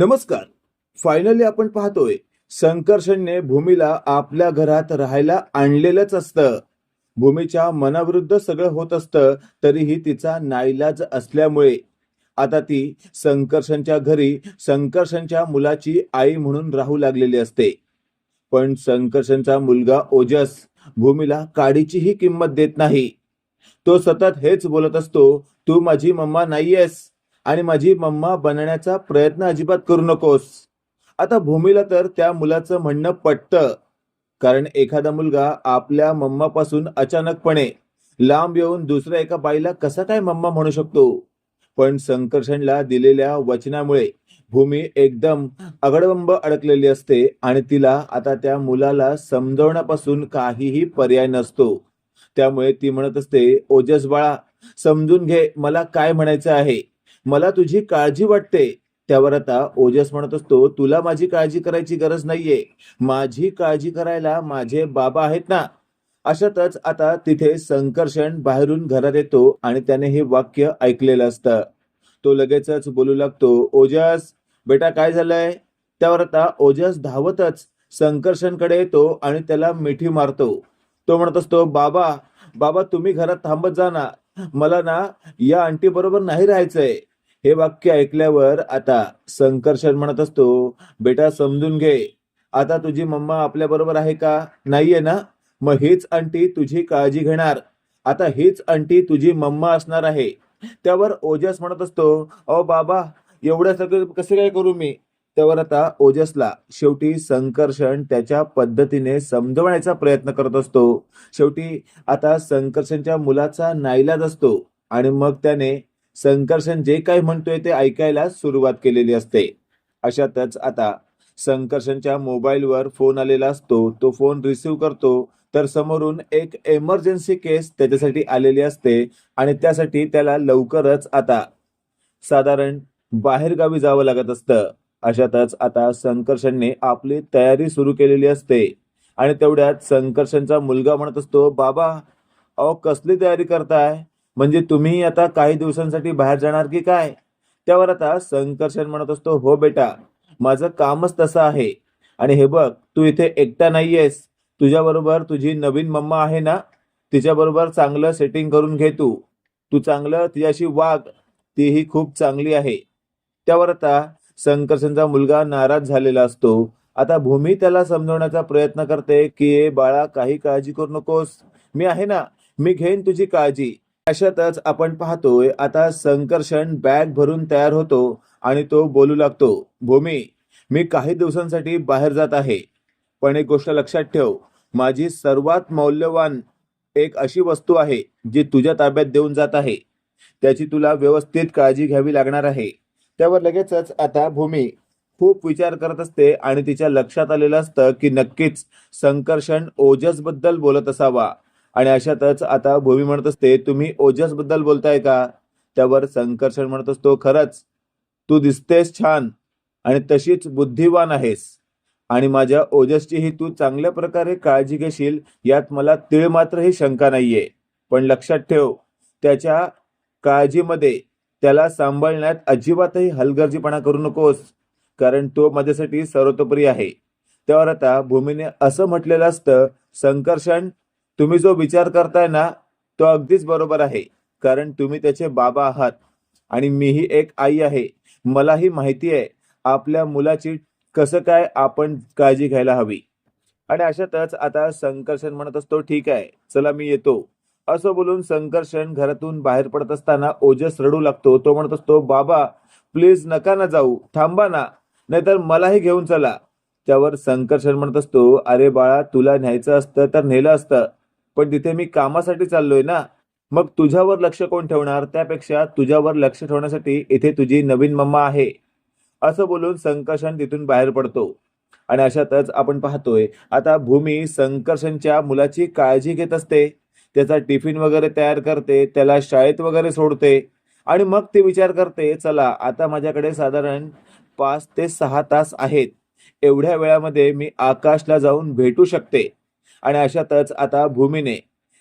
नमस्कार. फायनली आपण पाहतोय संकर्षणने भूमीला आपल्या घरात राहायला आणलेलंच असतं. भूमीच्या मनाविरुद्ध सगळं होत असतं तरीही तिचा नाईलाज असल्यामुळे. आता ती संकर्षणच्या घरी संकर्षणच्या मुलाची आई म्हणून राहू लागलेली असते. पण संकर्षणचा मुलगा ओजस भूमीला काडीचीही किंमत देत नाही. तो सतत हेच बोलत असतो तू माझी मम्मा नाहीयेस. आणि माझी मम्मा बनण्याचा प्रयत्न अजिबात करू नकोस. आता भूमीला तर त्या मुलाचं म्हणणं पटतं. कारण एखादा मुलगा आपल्या मम्मापासून अचानकपणे लांब येऊन दुसऱ्या एका बाईला कसा काय मम्मा म्हणू शकतो? पण संकर्षणला दिलेल्या वचनामुळे भूमी एकदम अगडबंब अडकलेली असते आणि तिला आता त्या मुलाला समजवण्यापासून काहीही पर्याय नसतो. त्यामुळे ती म्हणत असते ओजस बाळा समजून घे मला काय म्हणायचं आहे? मला तुझी काळजी वाटते. त्यावर आता ओजस म्हणत असतो तुला माझी काळजी करायची गरज नाहीये. माझी काळजी करायला माझे बाबा आहेत ना. अशातच आता तिथे संकर्षण बाहेरून घरात येतो आणि त्याने हे वाक्य ऐकलेलं असतं. तो लगेचच बोलू लागतो ओजस बेटा काय झालंय? त्यावर आता ओजस धावतच संकर्षणकडे येतो आणि त्याला मिठी मारतो. तो म्हणत असतो बाबा बाबा तुम्ही घरात थांबत जा ना. मला ना या आंटी बरोबर नाही राहायचंय. हे वाक्य ऐकल्यावर आता संकर्षण म्हणत असतो बेटा समजून घे. आता तुझी मम्मा आपल्या बरोबर आहे का? नाहीये ना. मग हीच आंटी तुझी काळजी घेणार. आता हीच आंटी तुझी मम्मा असणार आहे. त्यावर ओजस म्हणत असतो अहो बाबा एवढ्या सगळं कसे काय करू मी? त्यावर आता ओजसला शेवटी संकर्षण त्याच्या पद्धतीने समजवण्याचा प्रयत्न करत असतो. शेवटी आता संकर्षणच्या मुलाचा नाईलाज असतो आणि मग त्याने संकर्षण जे काही म्हणतोय ते ऐकायला सुरुवात केलेली असते. अशातच आता संकर्षणच्या मोबाईलवर फोन आलेला असतो तो फोन रिसीव्ह करतो तर समोरून एक एमर्जन्सी केस त्याच्यासाठी आलेली असते आणि त्यासाठी त्याला लवकरच आता साधारण बाहेरगावी जावं लागत असतं. अशातच आता संकर्षणने आपली तयारी सुरू केलेली असते आणि तेवढ्यात संकर्षणचा मुलगा म्हणत असतो बाबा अहो कसली तयारी करताय? म्हणजे तुम्ही आता काही दिवसांसाठी बाहेर जाणार की काय? त्यावर आता संकर्षण म्हणत असतो हो बेटा माझं कामच तसं आहे. आणि हे बघ तू इथे एकटा नाहीयेस. तुझ्याबरोबर तुझी नवीन मम्मा आहे ना? तिच्याबरोबर चांगलं सेटिंग करून घे तू. तू चांगलं तिच्याशी वाघ तीही खूप चांगली आहे. त्यावर आता संकर्षणचा मुलगा नाराज झालेला असतो. आता भूमी त्याला समजवण्याचा प्रयत्न करते की "ए बाळा काही काळजी करू नकोस. मी आहे ना. मी घेईन तुझी काळजी. अशातच आपण पाहतोय आता संकर्षण बॅग भरून तयार होतो आणि तो बोलू लागतो भूमी मी काही दिवसांसाठी बाहेर जात आहे. पण एक गोष्ट लक्षात ठेव माझी सर्वात मौल्यवान एक अशी वस्तू आहे जी तुझ्या ताब्यात देऊन जात आहे. त्याची तुला व्यवस्थित काळजी घ्यावी लागणार आहे. त्यावर लगेचच आता भूमी खूप विचार करत असते आणि तिच्या लक्षात आलेलं असतं की नक्कीच संकर्षण ओजसबद्दल बोलत असावा. आणि अशातच आता भूमी म्हणत असते तुम्ही ओजसबद्दल बोलताय का? त्यावर संकर्षण म्हणत असतो खरंच तू दिसतेस छान आणि तशीच बुद्धिवान आहेस आणि माझ्या ओजसचीही तू चांगल्या प्रकारे काळजी घेशील यात मला तीळ मात्रही शंका नाहीये. पण लक्षात ठेव त्याच्या काळजीमध्ये त्याला सांभाळण्यात अजिबातही हलगर्जीपणा करू नकोस कारण तो माझ्यासाठी सर्वतोपरी आहे. त्यावर आता भूमीने असं म्हटलेलं असतं संकर्षण तुम्ही जो विचार करताय ना तो अगदीच बरोबर आहे. कारण तुम्ही त्याचे बाबा आहात आणि मीही एक आई आहे. मलाही माहिती आहे आपल्या मुलाची कसं काय आपण काळजी घ्यायला हवी. आणि अशातच आता संकर्षण म्हणत असतो ठीक आहे चला मी येतो. असं बोलून संकर्षण घरातून बाहेर पडत असताना ओजस रडू लागतो. तो म्हणत असतो बाबा प्लीज नका ना जाऊ थांबा ना नाहीतर मलाही घेऊन चला. त्यावर संकर्षण म्हणत असतो अरे बाळा तुला न्यायचं असतं तर नेलं असतं. पण तिथे मी कामासाठी चाललोय ना मग तुझ्यावर लक्ष कोण ठेवणार? त्यापेक्षा तुझ्यावर लक्ष ठेवण्यासाठी इथे तुझी नवीन मम्मा आहे. असं बोलून संकर्षण तिथून बाहेर पडतो. आणि अशातच आपण पाहतोय आता भूमी संकर्षणच्या मुलाची काळजी घेत असते. त्याचा टिफिन वगैरे तयार करते त्याला शाळेत वगैरे सोडते. आणि मग ते विचार करते चला आता माझ्याकडे साधारण पाच ते सहा तास आहेत. एवढ्या वेळामध्ये मी आकाशला जाऊन भेटू शकते. आणि अशातच आता भूमीने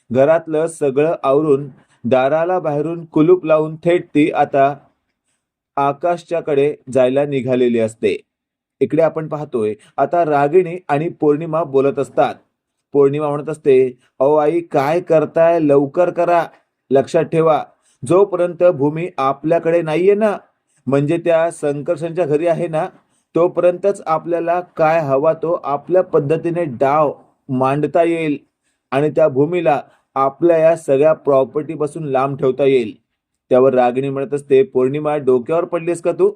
घरातलं सगळं आवरून दाराला बाहेरून कुलूप लावून थेट ती आता आकाशच्याकडे जायला निघालेली असते. इकडे आपण पाहतोय आता रागिणी आणि पौर्णिमा बोलत असतात. पौर्णिमा म्हणत असते अहो आई काय करताय? लवकर करा. लक्षात ठेवा. जोपर्यंत भूमी आपल्याकडे नाहीये ना म्हणजे त्या संकर्षणच्या घरी आहे ना तोपर्यंतच आपल्याला काय हवा तो आपल्या पद्धतीने डाव मांडता येईल आणि त्या भूमीला आपल्या या सगळ्या प्रॉपर्टी पासून लांब ठेवता येईल. त्यावर रागिणी म्हणत असते पौर्णिमा डोक्यावर पडलीस का तू?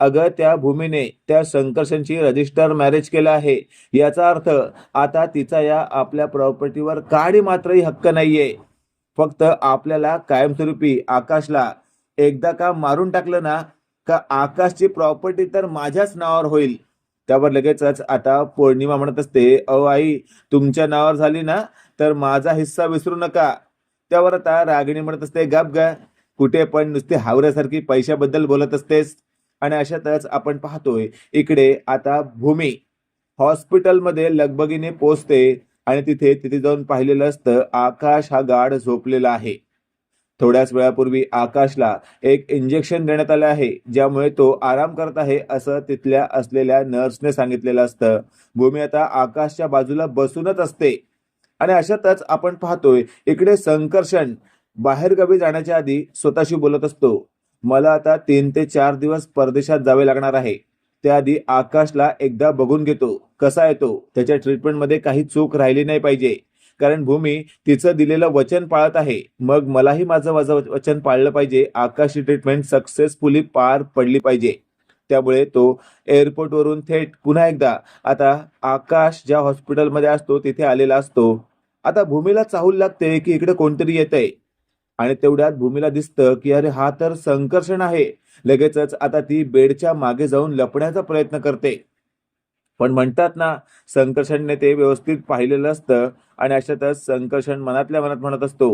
अगं त्या भूमीने त्या संकर्षणची रजिस्टर मॅरेज केलं आहे. याचा अर्थ आता तिचा या आपल्या प्रॉपर्टीवर काडी मात्रही हक्क नाहीये. फक्त आपल्याला कायमस्वरूपी आकाशला एकदा का मारून टाकलं ना का आकाशची प्रॉपर्टी तर माझ्याच नावावर होईल. त्यावर लगेचच आता पौर्णिमा म्हणत असते. अहो आई तुमच्या नावावर झाली ना तर माझा हिस्सा विसरू नका. त्यावर आता रागिणी म्हणत असते गप ग कुठे पण नुसती हावऱ्यासारखी पैशाबद्दल बोलत असतेस. आणि अशातच आपण पाहतोय इकडे आता भूमी. हॉस्पिटलमध्ये लगबगीने पोचते आणि तिथे तिथे जाऊन पाहिलेलं असतं आकाश हा गाढ झोपलेला आहे. थोड्याच वेळापूर्वी आकाशला एक इंजेक्शन देण्यात आलं आहे ज्यामुळे तो आराम करत आहे असं तिथल्या असलेल्या नर्सने सांगितलेलं असतं. भूमी आता आकाशच्या बाजूला बसूनच असते. आणि अशातच आपण पाहतोय इकडे संकर्षण बाहेरगावी जाण्याच्या आधी स्वतःशी बोलत असतो. मला आता तीन ते चार दिवस परदेशात जावे लागणार आहे. त्याआधी आकाशला एकदा बघून घेतो कसा येतो त्याच्या ट्रीटमेंटमध्ये काही चूक राहिली नाही पाहिजे. कारण भूमी तिचं दिलेलं वचन पाळत आहे. मग मलाही माझं माझं वचन पाळलं पाहिजे. आकाशी ट्रीटमेंट सक्सेसफुली पार पडली पाहिजे. त्यामुळे तो एअरपोर्टवरून थेट पुन्हा एकदा आता आकाश ज्या हॉस्पिटलमध्ये असतो तिथे आलेला असतो. आता भूमीला चाहूल लागते की इकडे कोणतरी येत आहे आणि तेवढ्यात भूमीला दिसतं की अरे हा तर संकर्षण आहे. लगेचच आता ती बेडच्या मागे जाऊन लपण्याचा प्रयत्न करते. पण म्हणतात ना संकर्षणने ते व्यवस्थित पाहिलेलं असतं आणि अशातच संकर्षण मनातल्या मनात म्हणत असतो.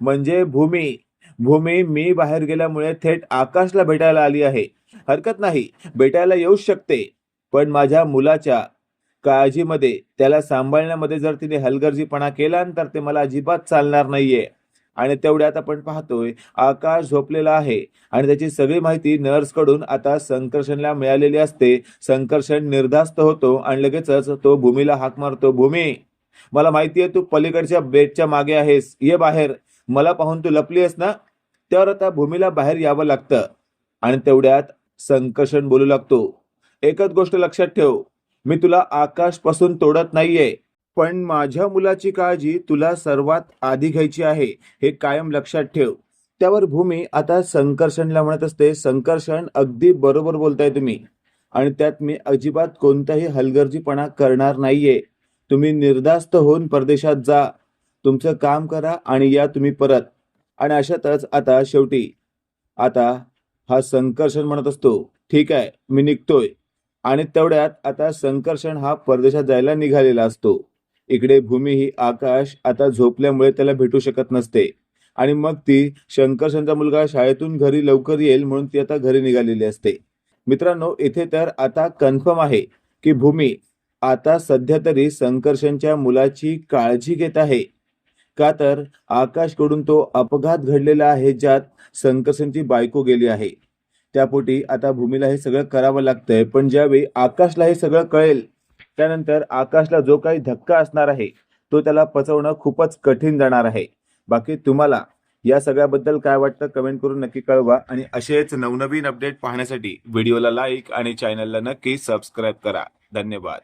म्हणजे भूमी भूमी मी बाहेर गेल्यामुळे थेट आकाशला भेटायला आली आहे. हरकत नाही भेटायला येऊच शकते. पण माझ्या मुलाच्या काळजीमध्ये त्याला सांभाळण्यामध्ये जर तिने हलगर्जीपणा केला तर ते मला अजिबात चालणार नाहीये. आणि तेवढ्यात आपण पाहतोय आकाश झोपलेला आहे. आणि त्याची सगळी माहिती नर्सकडून आता संकर्षणला मिळालेली असते. संकर्षण निर्धास्त होतो आणि लगेचच तो भूमीला हाक मारतो. भूमी मला माहिती आहे तू पलीकडच्या बेडच्या मागे आहेस. ये बाहेर. मला पाहून तू लपली आहेस ना? त्यावर आता भूमीला बाहेर यावं लागतं. आणि तेवढ्यात संकर्षण बोलू लागतो. एकच गोष्ट लक्षात ठेव. मी तुला आकाशपासून तोडत नाहीये. पण माझ्या मुलाची काळजी तुला सर्वात आधी घ्यायची आहे हे कायम लक्षात ठेव. त्यावर भूमी आता संकर्षणला म्हणत असते संकर्षण अगदी बरोबर बोलताय तुम्ही. आणि त्यात मी अजिबात कोणताही हलगर्जीपणा करणार नाहीये. तुम्ही निर्धास्त होऊन परदेशात जा. तुमचं काम करा आणि या तुम्ही परत. आणि अशातच आता शेवटी आता हा संकर्षण म्हणत असतो ठीक आहे मी निघतोय. आणि तेवढ्यात आता संकर्षण हा परदेशात जायला निघालेला असतो. इकडे भूमी ही आकाश आता झोपल्यामुळे त्याला भेटू शकत नसते. आणि मग ती शंकरशनचा मुलगा शाळेतून घरी लवकर येईल म्हणून ती आता घरी निघालेली असते. मित्रांनो इथे तर आता कन्फर्म आहे की भूमी आता सध्या तरी संकर्षणच्या मुलाची काळजी घेत आहे. का तर आकाशकडून तो अपघात घडलेला आहे ज्यात संकर्षणची बायको गेली आहे. त्यापोटी आता भूमीला हे सगळं करावं लागतंय पण ज्यावेळी आकाशला हे सगळं कळेल त्यानंतर आकाशला जो काही धक्का असणार आहे तो त्याला पचवणं खूपच कठीण जाणार आहे. बाकी तुम्हाला या सगळ्याबद्दल काय वाटतं कमेंट करून नक्की कळवा आणि असेच नवनवीन अपडेट पाहण्यासाठी व्हिडिओला लाईक आणि चॅनलला नक्की सबस्क्राईब करा. धन्यवाद.